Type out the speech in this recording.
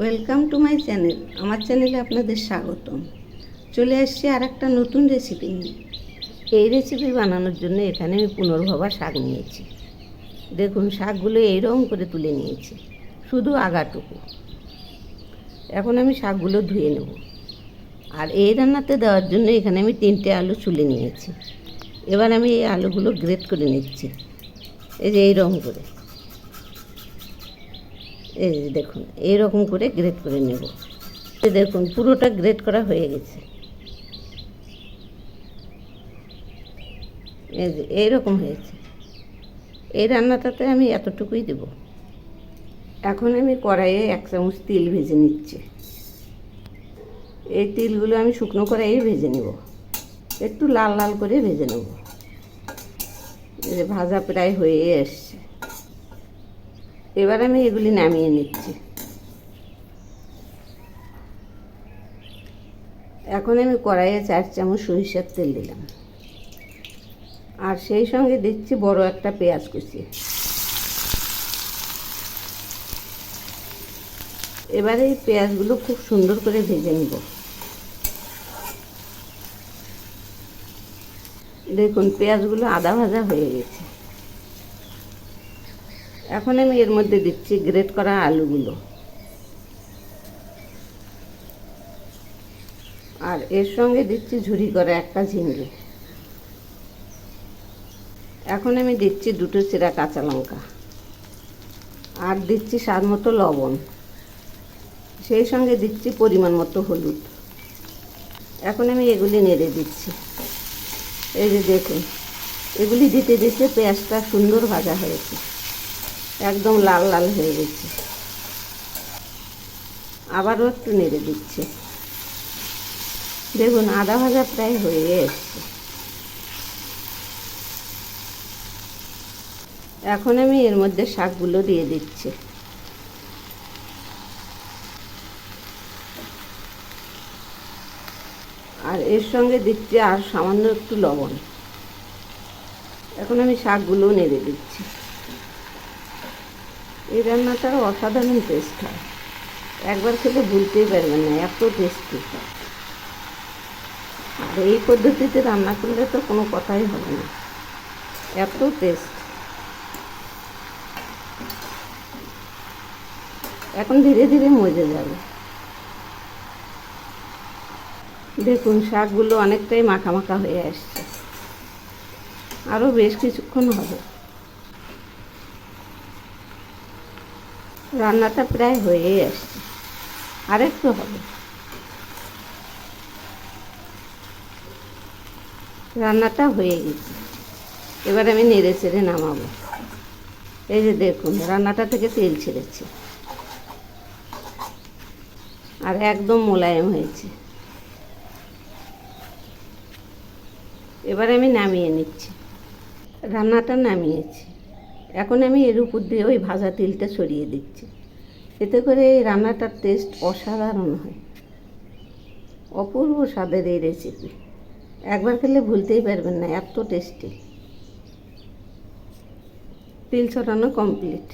Welcome to my channel. আমার চ্যানেলে আপনাদের স্বাগতম। চলে আসছি আর একটা নতুন রেসিপি নিয়ে। এই রেসিপি বানানোর জন্য এখানে আমি পুনর্ভবা শাক নিয়েছি। দেখুন, শাকগুলো এইরকম করে তুলে নিয়েছি, শুধু আগাটুকু। এখন আমি শাকগুলো ধুয়ে নেব। আর এই রান্নাতে দেওয়ার জন্য এখানে আমি তিনটে আলু চুলে নিয়েছি। এবার আমি এই আলুগুলো গ্রেট করে নিচ্ছি। এই যে এইরকম করে। এই দেখুন এইরকম করে গ্রেট করে নেব। দেখুন, পুরোটা গ্রেট করা হয়ে গেছে। এই যে এইরকম হয়েছে। এই রান্নাটাতে আমি এতটুকুই দেব। এখন আমি কড়াইয়ে এক চামচ তিল ভেজে নিচ্ছি। এই তিলগুলো আমি শুকনো কড়াইয়ে ভেজে নেব। একটু লাল লাল করে ভেজে নেব। ভাজা প্রায় হয়ে এসছে। এবার আমি এগুলি নামিয়ে নিচ্ছি। এখন আমি কড়াইয়ে চার চামচ সরিষার তেল দিলাম। আর সেই সঙ্গে দিচ্ছি বড় একটা পেঁয়াজ কুচি। এবারে এই পেঁয়াজগুলো খুব সুন্দর করে ভেজে নিব। দেখুন, পেঁয়াজগুলো আদা ভাজা হয়ে গেছে। এখন আমি এর মধ্যে দিচ্ছি গ্রেট করা আলুগুলো। আর এর সঙ্গে দিচ্ছি ঝুরি করা একটা ঝিঙ্গে এখন আমি দিচ্ছি দুটো চিরা কাঁচা লঙ্কা। আর দিচ্ছি স্বাদ মতো লবণ। সেই সঙ্গে দিচ্ছি পরিমাণ মতো হলুদ। এখন আমি এগুলি নেড়ে দিচ্ছি। এই যে দেখুন, এগুলি দিতে দিতে পেঁয়াজটা সুন্দর ভাজা হয়েছে। একদম লাল লাল হয়ে গেছে। আবারও একটু নেড়ে দিচ্ছে। দেখুন, আদা ভাজা প্রায় হয়ে এসছে। এখন আমি এর মধ্যে শাকগুলো দিয়ে দিচ্ছি। আর এর সঙ্গে দিচ্ছি আর সামান্য একটু লবণ। এখন আমি শাকগুলো নেড়ে দিচ্ছি। এই রান্নাটার অসাধারণ টেস্ট হয়। একবার খেলে ভুলতেই পারবেন না, এত টেস্টি হয়। আর এই পদ্ধতিতে রান্না করলে তো কোনো কথাই হবে না। এত টেস্ট এখন ধীরে ধীরে মজে যাবে। দেখুন, শাকগুলো অনেকটাই মাখা মাখা হয়ে আসছে। আরও বেশ কিছুক্ষণ হবে। রান্নাটা প্রায় হয়েই আসছে। আর একটু হবে। রান্নাটা হয়ে গেছে। এবার আমি নেড়ে চেড়ে নামাবো। এই যে দেখুন, রান্নাটা থেকে তেল ছেড়েছে। আর একদম মোলায়েম হয়েছে। এবার আমি নামিয়ে নিচ্ছি। রান্নাটা নামিয়েছি। এখন আমি এর উপর দিয়ে ওই ভাজা তিলটা ছড়িয়ে দিচ্ছি। এতে করে এই রান্নাটার টেস্ট অসাধারণ হয়। অপূর্ব স্বাদের এই রেসিপি একবার খেলে ভুলতেই পারবেন না, এত টেস্টি তিল ছড়ানো কমপ্লিট